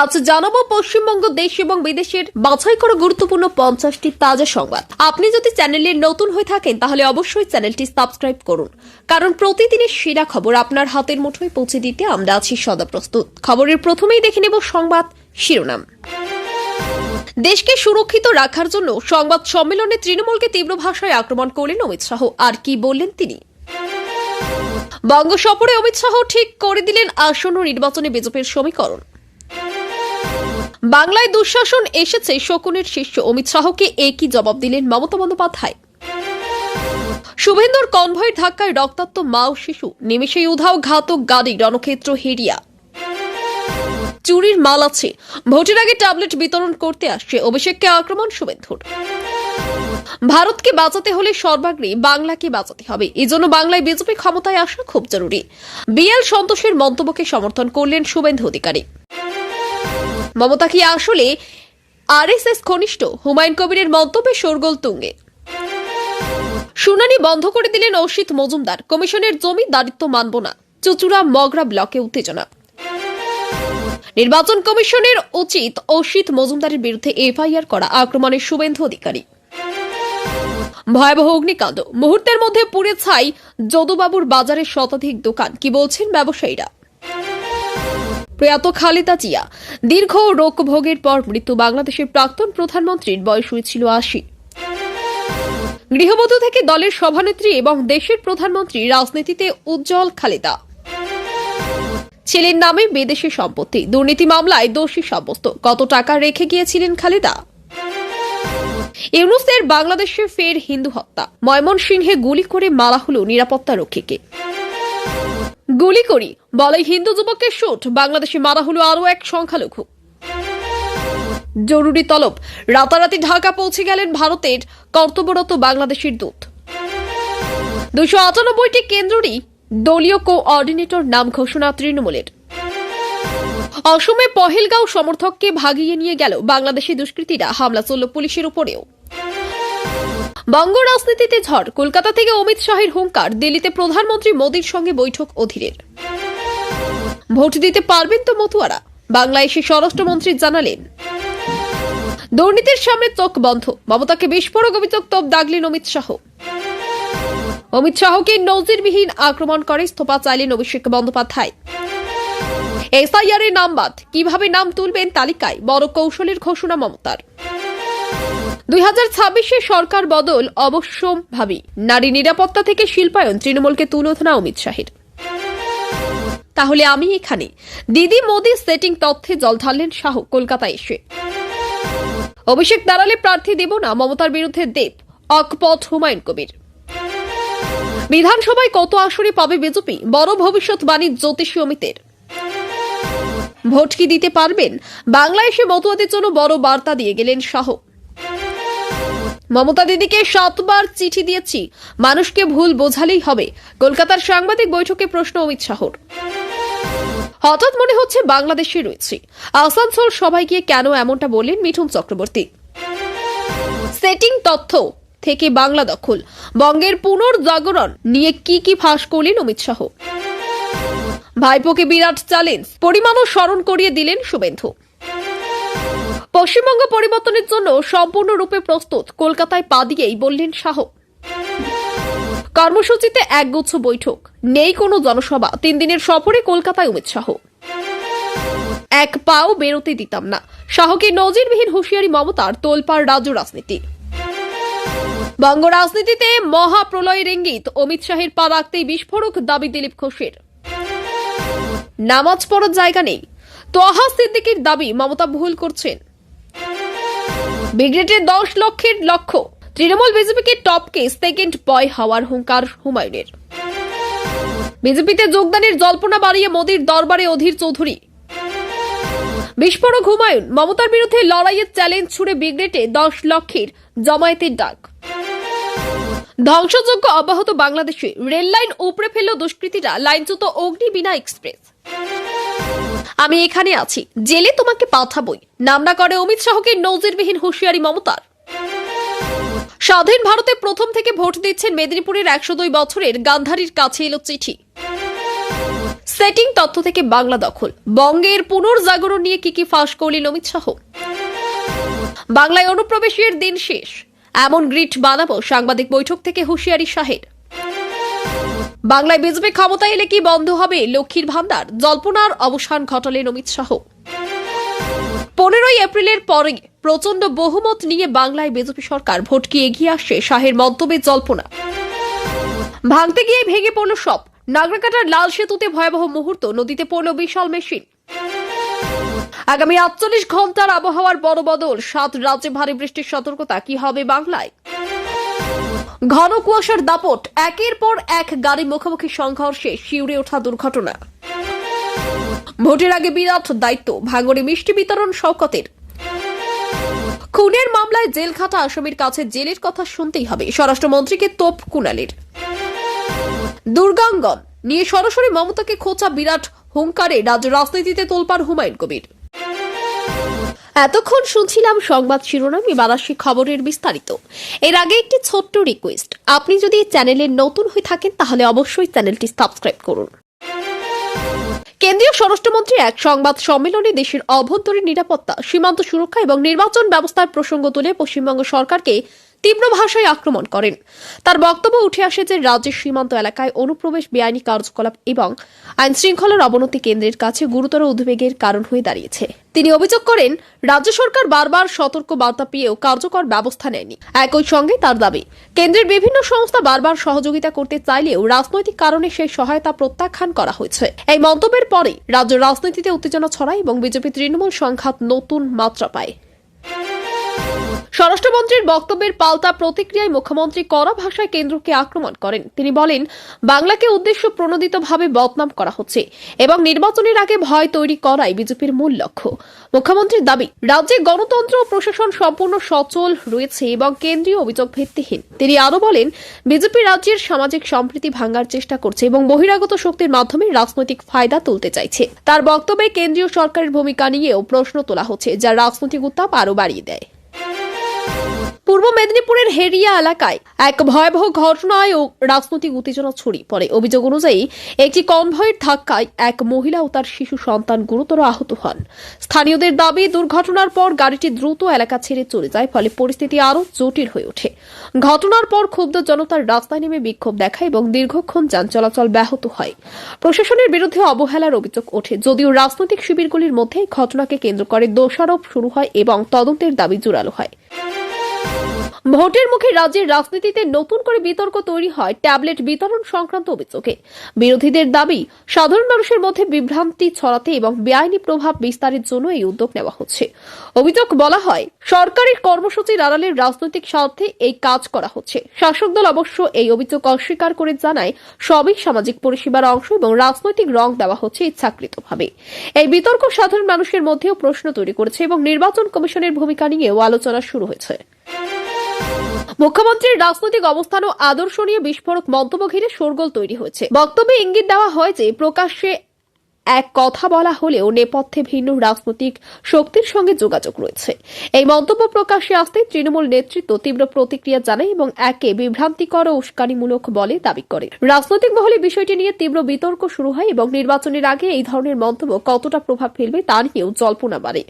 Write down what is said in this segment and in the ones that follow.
আজ জানাব পশ্চিমবঙ্গ দেশ এবং বিদেশের বাছাই করা গুরুত্বপূর্ণ পঞ্চাশটি তাজা সংবাদ। আপনি যদি চ্যানেলে নতুন হয়ে থাকেন, তাহলে অবশ্যই চ্যানেলটি সাবস্ক্রাইব করুন। কারণ প্রতিদিনের সেরা খবর আপনার হাতের মুঠোয় পৌঁছে দিতে আমরা আছি সদা প্রস্তুত। খবরের প্রথমেই দেখে নেব সংবাদ শিরোনাম। দেশকে সুরক্ষিত রাখার জন্য সংবাদ সম্মেলনে তৃণমূলকে তীব্র ভাষায় আক্রমণ করলেন অমিত শাহ। আর কি বললেন তিনি? বঙ্গ সফরে অমিত শাহ ঠিক করে দিলেন আসন্ন নির্বাচনে বিজেপির সমীকরণ। বাংলায় দুঃশাসন এসেছে, শকুনের শিষ্য অমিত শাহকে একই জবাব দিলেন মমতা বন্দ্যোপাধ্যায়। শুভেন্দুর কনভয়ের ধাক্কায় রক্তাক্ত মা ও শিশু নিমেষেই উধাও ঘাতক গাড়ি রণক্ষেত্র হেরিয়া। চুরির মাল আছে, ভোটের আগে ট্যাবলেট বিতরণ করতে আসছে অভিষেককে আক্রমণ শুভেন্দুর। ভারতকে বাঁচাতে হলে সর্বাগ্রে বাংলাকে বাঁচাতে হবে, এজন্য বাংলায় বিজেপি ক্ষমতায় আসা খুব জরুরি। বিএল সন্তোষের মন্তব্যকে সমর্থন করলেন শুভেন্দু অধিকারী। মমতা কি আসলে আরএসএস ঘনিষ্ঠ? হুমায়ুন কবিরের মন্তব্যে শোরগোল তুঙ্গে। শুনানি বন্ধ করে দিলেন অসিত মজুমদার। কমিশনের জমি দারিত্ব মানব না। চুচুড়া মগরা ব্লকে উত্তেজনা। নির্বাচন কমিশনের উচিত অসিত মজুমদারের বিরুদ্ধে এফআইআর করা, আক্রমণের শুভেন্দু অধিকারী। ভয়াবহ অগ্নিকাণ্ড। মুহূর্তের মধ্যে পুড়ে ছাই যদুবাবুর বাজারের শতাধিক দোকান। কি বলছেন ব্যবসায়ীরা? প্রয়াত খালেদা জিয়া দীর্ঘ রোগ ভোগের পর মৃত্যু বাংলাদেশের প্রাক্তন প্রধানমন্ত্রীর বয়স হয়েছিল আশি। গৃহবধূ থেকে দলের সভানেত্রী এবং দেশের প্রধানমন্ত্রী রাজনীতিতে উজ্জ্বল খালেদা। ছেলের নামে বিদেশি সম্পত্তি, দুর্নীতি মামলায় দোষী সাব্যস্ত। কত টাকা রেখে গিয়েছিলেন খালেদা? ইউনুসের বাংলাদেশে ফের হিন্দু হত্যা। ময়মনসিংহে গুলি করে মারা হল নিরাপত্তা রক্ষীকে। গুলি করি। বলে হিন্দু যুবককে শুট। বাংলাদেশে মারা হলো আরও এক সংখ্যালঘু। জরুরি তলব। রাতারাতি ঢাকা পৌঁছে গেলেন ভারতের কর্তব্যরত বাংলাদেশের দূত। দুশো আটানব্বইটি কেন্দ্ররই দলীয় কোঅর্ডিনেটর নাম ঘোষণা তৃণমূলের। অসমে পহেলগাঁও সমর্থককে ভাগিয়ে নিয়ে গেল বাংলাদেশি দুষ্কৃতীরা। হামলা চলল পুলিশের উপরেও। বঙ্গ রাজনীতিতে ঝড়। কলকাতা থেকে অমিত শাহের হুঙ্কার, দিল্লিতে প্রধানমন্ত্রী মোদীর সঙ্গে বৈঠক অধীরের। ভোট দিতে পারবেন তো মতুয়ারা? বাংলায় এসে স্বরাষ্ট্রমন্ত্রী জানালেন। দুর্নীতির সামনে চোখ বন্ধ। মমতাকে বিস্ফোরক অভিযোগ তোপ দাগলেন অমিত শাহ। অমিত শাহকে নজিরবিহীন আক্রমণ করে ইস্তফা চাইলেন অভিষেক বন্দ্যোপাধ্যায়। এসআইআর এর নাম বাদ। কীভাবে নাম তুলবেন তালিকায়? বড় কৌশলের ঘোষণা মমতার। দুই হাজার ছাব্বিশে সরকার বদল অবশ্যম্ভাবী। নারী নিরাপত্তা থেকে শিল্পায়ন তৃণমূলকে তুলোধনা অমিত শাহের। তাহলে আমি এখানে। দিদি মোদী সেটিং তথ্যে জল ঢাললেন শাহ, কলকাতায় এসে। অভিষেক দাঁড়ালে প্রার্থী দেব না, মমতার বিরুদ্ধে দেব অকপথ হুমায়ুন কবির। বিধানসভায় কত আসনে পাবে বিজেপি? বড় ভবিষ্যৎবাণী জ্যোতিষী অমিতের। ভোট কি দিতে পারবেন? বাংলা এসে মতুয়াদের জন্য বড় বার্তা দিয়ে গেলেন শাহ। মমতা দিদিকে সাতবার চিঠি দিয়েছি। মানুষকে ভুল বোঝালেই হবে। কলকাতার সাংবাদিক বৈঠকে প্রশ্ন অমিত শাহর। হঠাৎ মনে হচ্ছে বাংলাদেশে রয়েছে। আসানসোল সবাই গিয়ে কেন এমনটা বললেন মিঠুন চক্রবর্তী। সেটিং তথ্য থেকে বাংলা দখল। বঙ্গের পুনর্জাগরণ নিয়ে কি কি ফাঁস করলেন অমিত শাহ। ভাইপোকে বিরাট চ্যালেঞ্জ। পরিমাণও স্মরণ করিয়ে দিলেন শুভেন্দু। পশ্চিমবঙ্গ পরিবর্তনের জন্য সম্পূর্ণরূপে প্রস্তুত। কলকাতায় পা দিয়েই বললেন শাহ। কর্মসূচিতে একগুচ্ছ বৈঠক। নেই কোনো জনসভা। তিন দিনের সফরে কলকাতায় অমিত শাহ। এক পাও বেরোতে দিতাম না। শাহকে নজিরবিহীন হুঁশিয়ারি মমতার তোলপাড় রাজ্য রাজনীতি। বঙ্গ রাজনীতিতে মহাপ্রলয়ের ইঙ্গিত অমিত শাহের পা রাখতেই বিস্ফোরক দাবি দিলীপ ঘোষের। নামাজ পড়ার জায়গা নেই। তোহা সিদ্দিকির দাবি মমতা ভুল করছেন। ব্রিগেডের দশ লক্ষের লক্ষ্য। তৃণমূল বিজেপিকে টপকে সেকেন্ড বয় হওয়ার হুঙ্কার হুমায়ুনের। বিজেপিতে যোগদানের জল্পনা বাড়িয়ে মোদীর দরবারে অধীর চৌধুরী। বিস্ফোরক হুমায়ুন, মমতার বিরুদ্ধে লড়াইয়ের চ্যালেঞ্জ ছুড়ে বিগ্রেটে দশ লক্ষের জমায়েতের ডাক। ধ্বংসযোগ্য অব্যাহত বাংলাদেশে, রেললাইন উপড়ে ফেলল দুষ্কৃতীরা, লাইনচ্যুত অগ্নিবীণা এক্সপ্রেস। আমি এখানে আছি। জেলে তোমাকে পাঠাবই। নাম না করে অমিত শাহকে নজিরবিহীন হুঁশিয়ারি মমতার। স্বাধীন ভারতে প্রথম থেকে ভোট দিচ্ছেন মেদিনীপুরের একশো দুই বছরের গান্ধারীর কাছে এলো চিঠি। সেটিং তথ্য থেকে বাংলা দখল। বঙ্গের পুনর্জাগরণ নিয়ে কি কি ফাঁস করলেন অমিত শাহ? বাংলায় অনুপ্রবেশের দিন শেষ। এমন গ্রিট বানাবো সাংবাদিক বৈঠক থেকে হুঁশিয়ারি শাহের। বাংলায় বিজেপি ক্ষমতায় এলে কি বন্ধ হবে লক্ষ্মীর ভান্ডার? জল্পনার অবসান ঘটালেন অমিত শাহ। পনেরোই এপ্রিলের পরে প্রচণ্ড বহুমত নিয়ে বাংলায় বিজেপি সরকার ভোটকে এগিয়ে আসছে শাহের মন্তব্যে জল্পনা। ভাঙতে গিয়ে ভেঙে পড়ল সব। নাগরাকাটার লাল সেতুতে ভয়াবহ মুহূর্ত, নদীতে পড়ল বিশাল মেশিন। আগামী আটচল্লিশ ঘণ্টার আবহাওয়ার বড় বদল, সাত রাজ্যে ভারী বৃষ্টির সতর্কতা, কি হবে বাংলায়? ঘন কুয়াশার দাপট, একের পর এক গাড়ি মুখোমুখি সংঘর্ষে শিউরে ওঠা দুর্ঘটনা। ভোটের আগে বিরাট দায়িত্ব, ভাঙড়ে মিষ্টি বিতরণ শওকতের। খুনের মামলায় জেল খাটা আসামির কাছে জেলের কথা শুনতেই হবে, স্বরাষ্ট্রমন্ত্রীকে তোপ কুনালের দুর্গাঙ্গন, নিয়ে সরাসরি মমতাকে খোঁচা বিরাট হুঙ্কারে রাজ্য রাজনীতিতে তোলপাড় হুমায়ুন কবির। এতক্ষণ শুনছিলাম সংবাদ শিরোনাম, এবার খবরের বিস্তারিত। এর আগে একটি ছোট্ট রিকোয়েস্ট আপনি যদি চ্যানেলে নতুন হয়ে থাকেন, তাহলে অবশ্যই চ্যানেলটি সাবস্ক্রাইব করুন। কেন্দ্রীয় স্বরাষ্ট্রমন্ত্রী এক সংবাদ সম্মেলনে দেশের অভ্যন্তরীণ নিরাপত্তা, সীমান্ত সুরক্ষা এবং নির্বাচন ব্যবস্থার প্রসঙ্গ তুলে পশ্চিমবঙ্গ সরকারকে তীব্র ভাষায় আক্রমণ করেন। তার বক্তব্য উঠে আসে যে, রাজ্যের সীমান্ত এলাকায় অনুপ্রবেশ, বেআইনি কার্যকলাপ এবং আইন শৃঙ্খলার অবনতি কেন্দ্রের কাছে গুরুতর উদ্বেগের কারণ হয়ে দাঁড়িয়েছে। তিনি অভিযোগ করেন, রাজ্য সরকার বারবার সতর্ক বার্তা পেয়েও কার্যকর ব্যবস্থা নেয়নি। একই সঙ্গে তার দাবি, কেন্দ্রের বিভিন্ন সংস্থা বারবার সহযোগিতা করতে চাইলেও রাজনৈতিক কারণে সেই সহায়তা প্রত্যাখ্যান করা হয়েছে। এই মন্তব্যের পরে রাজ্য রাজনীতিতে উত্তেজনা ছড়ায় এবং বিজেপি তৃণমূল সংঘাত নতুন মাত্রা পায়। স্বরাষ্ট্রমন্ত্রীর বক্তব্যের পাল্টা প্রতিক্রিয়ায় মুখ্যমন্ত্রী কড়া ভাষায় কেন্দ্রকে আক্রমণ করেন। তিনি বলেন, বাংলাকে উদ্দেশ্য প্রণোদিতভাবে বদনাম করা হচ্ছে এবং নির্বাচনের আগে ভয় তৈরি করাই বিজেপির মূল লক্ষ্য। মুখ্যমন্ত্রীর দাবি, রাজ্যে গণতন্ত্র ও প্রশাসন সম্পূর্ণ সচল রয়েছে এবং কেন্দ্রীয় অভিযোগ ভিত্তিহীন। তিনি আরও বলেন, বিজেপি রাজ্যের সামাজিক সম্প্রীতি ভাঙ্গার চেষ্টা করছে এবং বহিরাগত শক্তির মাধ্যমে রাজনৈতিক ফায়দা তুলতে চাইছে। তার বক্তব্যে কেন্দ্রীয় সরকারের ভূমিকা নিয়েও প্রশ্ন তোলা হচ্ছে, যা রাজনৈতিক উত্তাপ আরও বাড়িয়ে দেয়। পূর্ব মেদিনীপুরের হেরিয়া এলাকায় এক ভয়াবহ ঘটনায় রাজনৈতিক উত্তেজনা ছড়িয়ে পড়ে। অভিযোগ অনুযায়ী, একটি কনভয়ের ধাক্কায় এক মহিলা ও তার শিশু সন্তান গুরুতর আহত হন। স্থানীয়দের দাবি, দুর্ঘটনার পর গাড়িটি দ্রুত এলাকা ছেড়ে চলে যায়, ফলে পরিস্থিতি আরও জটিল হয়ে ওঠে। ঘটনার পর ক্ষুব্ধ জনতার রাস্তায় নেমে বিক্ষোভ দেখায় এবং দীর্ঘক্ষণ যান চলাচল ব্যাহত হয়। প্রশাসনের বিরুদ্ধে অবহেলার অভিযোগ ওঠে। যদিও রাজনৈতিক শিবিরগুলির মধ্যে ঘটনাকে কেন্দ্র করে দোষারোপ শুরু হয় এবং তদন্তের দাবি জোরালো হয়। ভোটের মুখে রাজ্যের রাজনীতিতে নতুন করে বিতর্ক তৈরি হয় ট্যাবলেট বিতরণ সংক্রান্ত অভিযোগে। বিরোধীদের দাবি, সাধারণ মানুষের মধ্যে বিভ্রান্তি ছড়াতে এবং বেআইনি প্রভাব বিস্তারের জন্য এই উদ্যোগ নেওয়া হচ্ছে। অভিযোগ বলা হয়, সরকারের কর্মসূচির আড়ালে রাজনৈতিক স্বার্থে এই কাজ করা হচ্ছে। শাসক দল অবশ্য এই অভিযোগ অস্বীকার করে জানায়, সবই সামাজিক পরিষেবার অংশ এবং রাজনৈতিক রং দেওয়া হচ্ছে ইচ্ছাকৃতভাবে। এই বিতর্ক সাধারণ মানুষের মধ্যেও প্রশ্ন তৈরি করেছে এবং নির্বাচন কমিশনের ভূমিকা নিয়েও আলোচনা শুরু হয়েছে। মুখ্যমন্ত্রীর রাজনৈতিক অবস্থান ও আদর্শ নিয়ে বিস্ফোরক মন্তব্য ঘিরে শোরগোল তৈরি হয়েছে। বক্তব্যে ইঙ্গিত দেওয়া হয় যে, প্রকাশ্যে এক কথা বলা হলেও নেপথ্যে ভিন্ন রাজনৈতিক শক্তির সঙ্গে যোগাযোগ রয়েছে। এই মন্তব্য প্রকাশ্যে আসতে তৃণমূল নেতৃত্ব তীব্র প্রতিক্রিয়া জানায় এবং একে বিভ্রান্তিকর ও উস্কানিমূলক বলে দাবি করে। রাজনৈতিক মহলে বিষয়টি নিয়ে তীব্র বিতর্ক শুরু হয় এবং নির্বাচনের আগে এই ধরনের মন্তব্য কতটা প্রভাব ফেলবে তা নিয়েও জল্পনা বাড়ে।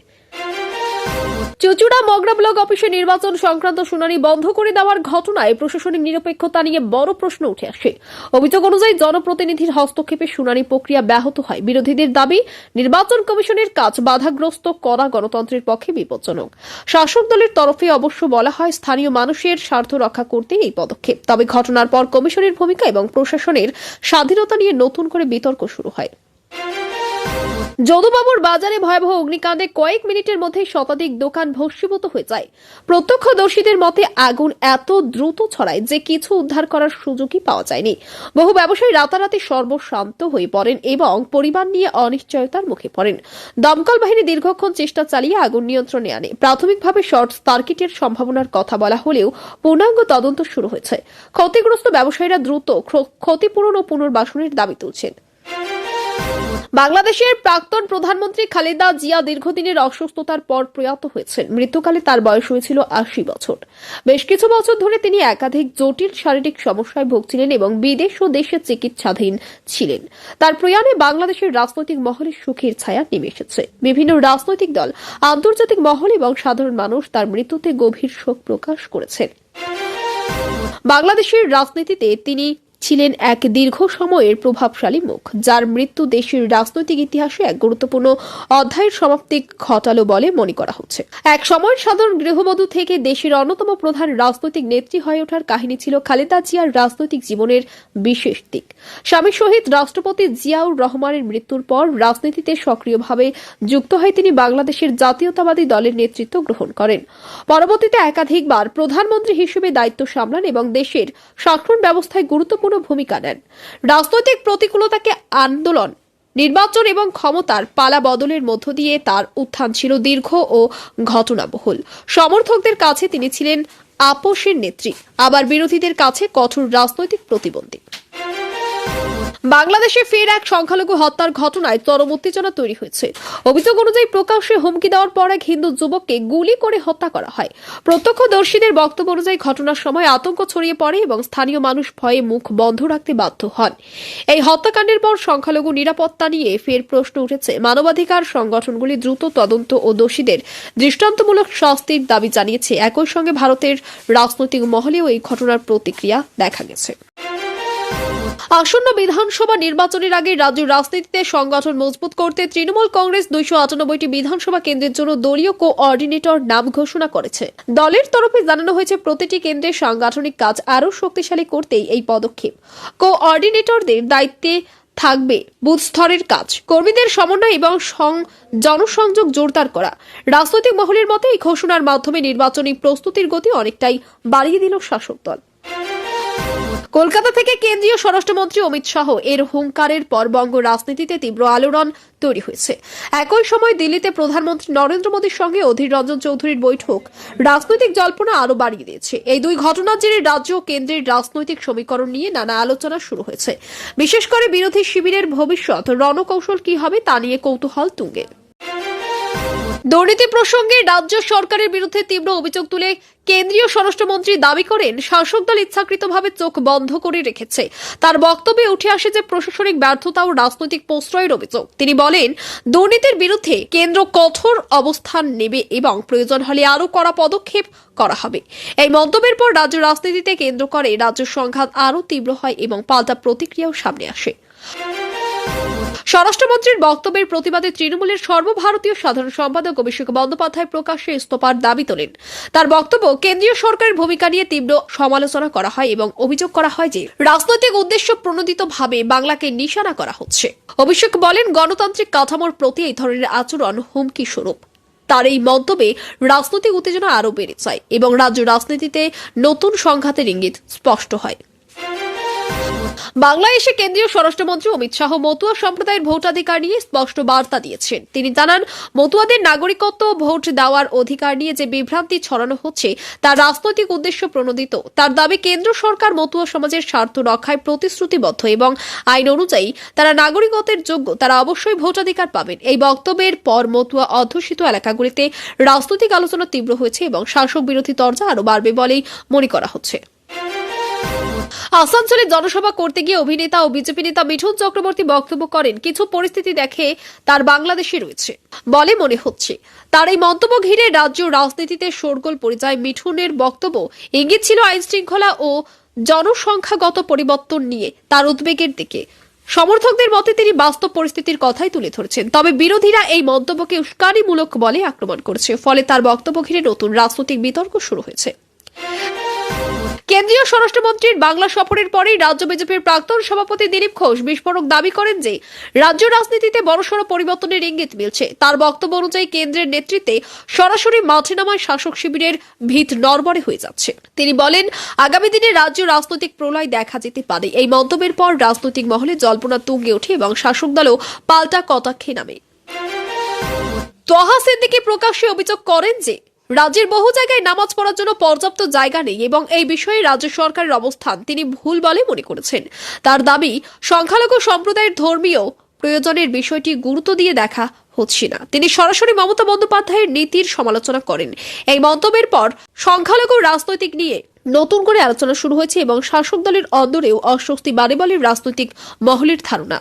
চুচুড়া মগরা ব্লক অফিসে নির্বাচন সংক্রান্ত শুনানি বন্ধ করে দেওয়ার ঘটনায় প্রশাসনিক নিরপেক্ষতা নিয়ে বড় প্রশ্ন উঠে আসে। অভিযোগ অনুযায়ী জনপ্রতিনিধির হস্তক্ষেপে শুনানি প্রক্রিয়া ব্যাহত হয়। বিরোধীদের দাবি, নির্বাচন কমিশনের কাজ বাধাগ্রস্ত করা গণতন্ত্রের পক্ষে বিপজ্জনক। শাসক দলের তরফে অবশ্য বলা হয়, স্থানীয় মানুষের স্বার্থ রক্ষা করতে এই পদক্ষেপ। তবে ঘটনার পর কমিশনের ভূমিকা এবং প্রশাসনের স্বাধীনতা নিয়ে নতুন করে বিতর্ক শুরু হয়। যদুবাবুর বাজারে ভয়াবহ অগ্নিকাণ্ডে কয়েক মিনিটের মধ্যে শতাধিক দোকান ভস্মীভূত হয়ে যায়। প্রত্যক্ষদর্শীদের মতে আগুন এত দ্রুত ছড়ায় যে কিছু উদ্ধার করার সুযোগই পাওয়া যায়নি। বহু ব্যবসায়ী রাতারাতি সর্বশান্ত হয়ে পড়েন এবং পরিবার নিয়ে অনিশ্চয়তার মুখে পড়েন। দমকল বাহিনী দীর্ঘক্ষণ চেষ্টা চালিয়ে আগুন নিয়ন্ত্রণে আনে। প্রাথমিকভাবে শর্ট সার্কিটের সম্ভাবনার কথা বলা হলেও পূর্ণাঙ্গ তদন্ত শুরু হয়েছে। ক্ষতিগ্রস্ত ব্যবসায়ীরা দ্রুত ক্ষতিপূরণ ও পুনর্বাসনের দাবি তুলছেন। বাংলাদেশের প্রাক্তন প্রধানমন্ত্রী খালেদা জিয়া দীর্ঘদিনের অসুস্থতার পর প্রয়াত হয়েছেন। মৃত্যুকালে তার বয়স হয়েছিল আশি বছর। বেশ কিছু বছর ধরে তিনি একাধিক জটিল শারীরিক সমস্যায় ভুগছিলেন এবং বিদেশ ও দেশে চিকিৎসাধীন ছিলেন। তার প্রয়াণে বাংলাদেশের রাজনৈতিক মহলে সুখের ছায়া নেমে এসেছে। বিভিন্ন রাজনৈতিক দল, আন্তর্জাতিক মহল এবং সাধারণ মানুষ তার মৃত্যুতে গভীর শোক প্রকাশ করেছেন। বাংলাদেশের রাজনীতিতে তিনি ছিলেন এক দীর্ঘ সময়ের প্রভাবশালী মুখ, যার মৃত্যু দেশের রাজনৈতিক ইতিহাসে এক গুরুত্বপূর্ণ অধ্যায়ের সমাপ্তি ঘটালো বলে মনে করা হচ্ছে। এক সময়ের সাধারণ গৃহবধূ থেকে দেশের অন্যতম প্রধান রাজনৈতিক নেত্রী হয়ে ওঠার কাহিনী ছিল খালেদা জিয়ার রাজনৈতিক জীবনের বিশেষ দিক। স্বামী শহীদ রাষ্ট্রপতি জিয়াউর রহমানের মৃত্যুর পর রাজনীতিতে সক্রিয়ভাবে যুক্ত হয়ে তিনি বাংলাদেশের জাতীয়তাবাদী দলের নেতৃত্ব গ্রহণ করেন। পরবর্তীতে একাধিকবার প্রধানমন্ত্রী হিসেবে দায়িত্ব সামলান এবং দেশের শাসন ব্যবস্থায় গুরুত্বপূর্ণ ভূমিকা নেন। রাজনৈতিক প্রতিকূলতাকে আন্দোলন, নির্বাচন এবং ক্ষমতার পালা বদলের মধ্য দিয়ে তার উত্থান ছিল দীর্ঘ ও ঘটনাবহুল। সমর্থকদের কাছে তিনি ছিলেন আপোষের নেত্রী, আবার বিরোধীদের কাছে কঠোর রাজনৈতিক প্রতিবন্ধী। বাংলাদেশে ফের এক সংখ্যালঘু হত্যার ঘটনায় চরম উত্তেজনা তৈরি হয়েছে। অভিযোগ অনুযায়ী প্রকাশ্যে হুমকি দেওয়ার পর এক হিন্দু যুবককে গুলি করে হত্যা করা হয়। প্রত্যক্ষদর্শীদের বক্তব্য অনুযায়ী ঘটনার সময় আতঙ্ক ছড়িয়ে পড়ে এবং স্থানীয় মানুষ ভয়ে মুখ বন্ধ রাখতে বাধ্য হন। এই হত্যাকাণ্ডের পর সংখ্যালঘু নিরাপত্তা নিয়ে ফের প্রশ্ন উঠেছে। মানবাধিকার সংগঠনগুলি দ্রুত তদন্ত ও দোষীদের দৃষ্টান্তমূলক শাস্তির দাবি জানিয়েছে। একই সঙ্গে ভারতের রাজনৈতিক মহলেও এই ঘটনার প্রতিক্রিয়া দেখা গেছে। আসন্ন বিধানসভা নির্বাচনের আগে রাজ্যের রাজনীতিতে সংগঠন মজবুত করতে তৃণমূল কংগ্রেস দুইশো আটানব্বইটি বিধানসভা কেন্দ্রের জন্য দলীয় কোঅর্ডিনেটর নাম ঘোষণা করেছে। দলের তরফে জানানো হয়েছে, প্রতিটি কেন্দ্রের সাংগঠনিক কাজ আরও শক্তিশালী করতেই এই পদক্ষেপ। কোঅর্ডিনেটরদের দায়িত্বে থাকবে বুথ স্তরের কাজ, কর্মীদের সমন্বয় এবং জনসংযোগ জোরদার করা। রাজনৈতিক মহলের মতে এই ঘোষণার মাধ্যমে নির্বাচনী প্রস্তুতির গতি অনেকটাই বাড়িয়ে দিল শাসক দল। কলকাতা থেকে কেন্দ্রীয় স্বরাষ্ট্রমন্ত্রী অমিত শাহ এর হুঙ্কারের পর বঙ্গ রাজনীতিতে তীব্র আলোড়ন তৈরি হয়েছে। একই সময় দিল্লিতে প্রধানমন্ত্রী নরেন্দ্র মোদীর সঙ্গে অধীর রঞ্জন চৌধুরীর বৈঠক রাজনৈতিক জল্পনা আরও বাড়িয়ে দিয়েছে। এই দুই ঘটনার জেরে রাজ্য ও কেন্দ্রের রাজনৈতিক সমীকরণ নিয়ে নানা আলোচনা শুরু হয়েছে। বিশেষ করে বিরোধী শিবিরের ভবিষ্যৎ, রণকৌশল কি হবে তা নিয়ে কৌতূহল তুঙ্গে। দুর্নীতি প্রসঙ্গে রাজ্য সরকারের বিরুদ্ধে তীব্র অভিযোগ তুলে কেন্দ্রীয় স্বরাষ্ট্রমন্ত্রী দাবি করেন, শাসক দল ইচ্ছাকৃতভাবে চোখ বন্ধ করে রেখেছে। তার বক্তব্যে উঠে আসে যে প্রশাসনিক ব্যর্থতা ও রাজনৈতিক প্রশ্রয়ের অভিযোগ। তিনি বলেন, দুর্নীতির বিরুদ্ধে কেন্দ্র কঠোর অবস্থান নেবে এবং প্রয়োজন হলে আরও কড়া পদক্ষেপ করা হবে। এই মন্তব্যের পর রাজ্য রাজনীতিতে কেন্দ্র করে রাজ্য সংঘাত আরও তীব্র হয় এবং পাল্টা প্রতিক্রিয়াও সামনে আসে। স্বরাষ্ট্রমন্ত্রীর বক্তব্যের প্রতিবাদে তৃণমূলের সর্বভারতীয় সাধারণ সম্পাদক অভিষেক বন্দ্যোপাধ্যায় প্রকাশ্যে ইস্তফার দাবি তোলেন। তার বক্তব্য, কেন্দ্রীয় সরকারের ভূমিকা নিয়ে তীব্র সমালোচনা করা হয় এবং অভিযোগ করা হয় যে, রাজনৈতিক উদ্দেশ্য প্রণোদিতভাবে বাংলাকে নিশানা করা হচ্ছে। অভিষেক বলেন, গণতান্ত্রিক কাঠামোর প্রতি এই ধরনের আচরণ হুমকি স্বরূপ। তার এই মন্তব্যে রাজনৈতিক উত্তেজনা আরও বেড়ে যায় এবং রাজ্য রাজনীতিতে নতুন সংঘাতের ইঙ্গিত স্পষ্ট হয়। এসে কেন্দ্রীয় স্বরাষ্ট্রমন্ত্রী অমিত শাহ মতুয়া সম্প্রদায়ের ভোটাধিকার নিয়ে স্পষ্ট বার্তা দিয়েছেন। তিনি জানান, মতুয়াদের নাগরিকত্ব ভোট দেওয়ার অধিকার নিয়ে যে বিভ্রান্তি ছড়ানো হচ্ছে, তা রাজনৈতিক উদ্দেশ্য প্রণোদিত। তার দাবি, কেন্দ্র সরকার মতুয়া সমাজের স্বার্থ রক্ষায় প্রতিশ্রুতিবদ্ধ এবং আইন অনুযায়ী তারা নাগরিকত্বের যোগ্য, তারা অবশ্যই ভোটাধিকার পাবেন। এই বক্তব্যের পর মতুয়া অধ্যুষিত এলাকাগুলিতে রাজনৈতিক আলোচনা তীব্র হয়েছে এবং শাসক বিরোধী তরজা আরও বাড়বে বলেই মনে করা হচ্ছে। আসানসোলে জনসভা করতে গিয়ে অভিনেতা ও বিজেপি নেতা মিঠুন চক্রবর্তী বক্তব্য করেন, কিছু পরিস্থিতি দেখে তার বাংলাদেশে রয়েছে। বলে মনে হচ্ছে, তার এই মন্তব্য ঘিরে রাজ্য রাজনীতিতে শোরগোল পড়ে যায় মিঠুনের বক্তব্য ইঙ্গিত ছিল আইন শৃঙ্খলা ও জনসংখ্যাগত পরিবর্তন নিয়ে তার উদ্বেগের দিকে। সমর্থকদের মতে তিনি বাস্তব পরিস্থিতির কথাই তুলে ধরেছেন, তবে বিরোধীরা এই মন্তব্যকে উস্কানিমূলক বলে আক্রমণ করছে, ফলে তার বক্তব্য ঘিরে নতুন রাজনৈতিক বিতর্ক শুরু হয়েছে। কেন্দ্রীয় স্বরাষ্ট্রমন্ত্রীর বাংলা সফরের পরেই রাজ্য বিজেপির প্রাক্তন সভাপতি দিলীপ ঘোষ বিস্ফোরক দাবি করেন যে, রাজ্য রাজনীতিতে বড়সড় পরিবর্তনের ইঙ্গিত মিলছে। তার বক্তব্য অনুযায়ী কেন্দ্রের নেতৃত্বে সরাসরি মাঠে নামায় শাসক শিবিরের ভিত নড়বড়ে হয়ে যাচ্ছে। তিনি বলেন, আগামী দিনে রাজ্য রাজনৈতিক প্রলয় দেখা যেতে পারে। এই মন্তব্যের পর রাজনৈতিক মহলে জল্পনা তুঙ্গে ওঠে এবং শাসক দলও পাল্টা কটাক্ষে নামে। তহা সিদ্দিকী প্রকাশ্যে অভিযোগ করেন যে রাজ্যের বহু জায়গায় নামাজ পড়ার জন্য পর্যাপ্ত জায়গা নেই এবং এই বিষয়ে রাজ্য সরকারের অবস্থান তিনি ভুল বলে মনে করেছেন। তার দাবি, সংখ্যালঘু সম্প্রদায়ের ধর্মীয় প্রয়োজনের বিষয়টি গুরুত্ব দিয়ে দেখা হচ্ছে না। তিনি সরাসরি মমতা বন্দ্যোপাধ্যায়ের নীতির সমালোচনা করেন। এই মন্তব্যের পর সংখ্যালঘু রাজনৈতিক নিয়ে নতুন করে আলোচনা শুরু হয়েছে এবং শাসক দলের অন্দরেও অস্বস্তি বাড়ে বলে রাজনৈতিক মহলের ধারণা।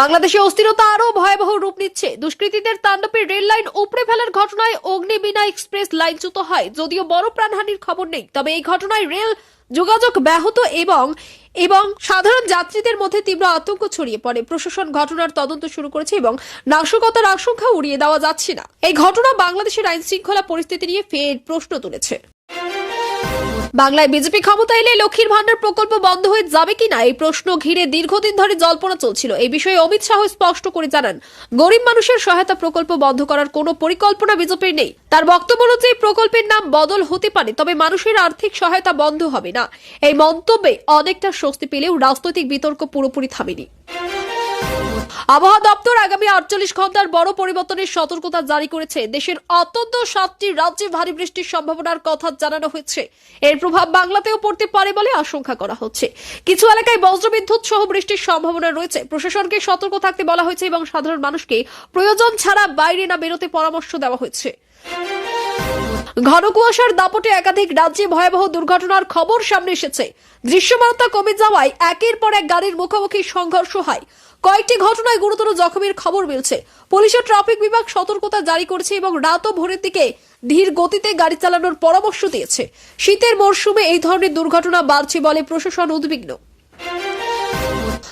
বাংলাদেশে অস্থিরতা আরও ভয়াবহ রূপ নিচ্ছে। দুষ্কৃতীদের তাণ্ডবে রেল লাইন উপড়ে ফেলার ঘটনায় অগ্নিবীণা এক্সপ্রেস লাইনচ্যুত হয়। যদিও বড় প্রাণহানির খবর নেই, তবে এই ঘটনায় রেল যোগাযোগ ব্যাহত এবং এবং সাধারণ যাত্রীদের মধ্যে তীব্র আতঙ্ক ছড়িয়ে পড়ে। প্রশাসন ঘটনার তদন্ত শুরু করেছে এবং নাশকতার আশঙ্কা উড়িয়ে দেওয়া যাচ্ছে না। এই ঘটনা বাংলাদেশের আইন শৃঙ্খলা পরিস্থিতি নিয়ে ফের প্রশ্ন তুলেছে। বাংলায় বিজেপি ক্ষমতা এলে লক্ষ্মীর ভান্ডার প্রকল্প বন্ধ হয়ে যাবে কিনা এই প্রশ্ন ঘিরে দীর্ঘদিন ধরে জল্পনা চলছিল। এই বিষয়ে অমিত শাহ স্পষ্ট করে জানান, গরিব মানুষের সহায়তা প্রকল্প বন্ধ করার কোনো পরিকল্পনা বিজেপির নেই। তার বক্তব্য অনুযায়ী প্রকল্পের নাম বদল হতে পারে, তবে মানুষের আর্থিক সহায়তা বন্ধ হবে না। এই মন্তব্যে অনেকটা স্বস্তি পেলেও রাজনৈতিক বিতর্ক পুরোপুরি থামেনি। আবহাওয়া দপ্তর আগামী আটচল্লিশ ঘণ্টার বড় পরিবর্তনের সতর্কতা জারি করেছে। দেশের অত্যন্ত সাতটি রাজ্যে ভারী বৃষ্টির সম্ভাবনার কথা জানানো হয়েছে। এর প্রভাব বাংলাতেও পড়তে পারে বলে আশঙ্কা করা হচ্ছে। কিছু এলাকায় বজ্রবিদ্যুৎ সহ বৃষ্টির সম্ভাবনা রয়েছে। প্রশাসনকে সতর্ক থাকতে বলা হয়েছে এবং সাধারণ মানুষকে প্রয়োজন ছাড়া বাইরে না বেরোতে পরামর্শ দেওয়া হয়েছে। ঘন কুয়াশার দাপটে একাধিক রাজ্যে ভয়াবহ দুর্ঘটনার খবর সামনে এসেছে। দৃশ্যমানতা কমে যাওয়ায় একের পর এক গাড়ির মুখোমুখি সংঘর্ষ হয়। কয়েকটি ঘটনায় গুরুতর জখমের খবর মিলছে। পুলিশের ট্রাফিক বিভাগ সতর্কতা জারি করেছে এবং রাত ও ভোরের দিকে ধীর গতিতে গাড়ি চালানোর পরামর্শ দিয়েছে। শীতের মরশুমে এই ধরনের দুর্ঘটনা বাড়ছে বলে প্রশাসন উদ্বিগ্ন।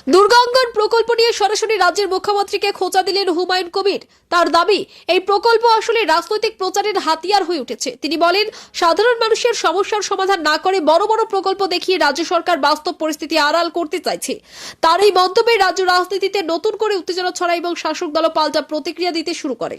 দুর্গাঙ্গন প্রকল্প নিয়ে সরাসরি রাজ্যের মুখ্যমন্ত্রীকে খোঁচা দিলেন হুমায়ুন কবির। তার দাবি, এই প্রকল্প আসলে রাজনৈতিক প্রচারের হাতিয়ার হয়ে উঠেছে। তিনি বলেন, সাধারণ মানুষের সমস্যার সমাধান না করে বড় বড় প্রকল্প দেখিয়ে রাজ্য সরকার বাস্তব পরিস্থিতি আড়াল করতে চাইছে। তার এই মন্তব্যে রাজ্য রাজনীতিতে নতুন করে উত্তেজনা ছড়ায় এবং শাসক দল পাল্টা প্রতিক্রিয়া দিতে শুরু করে।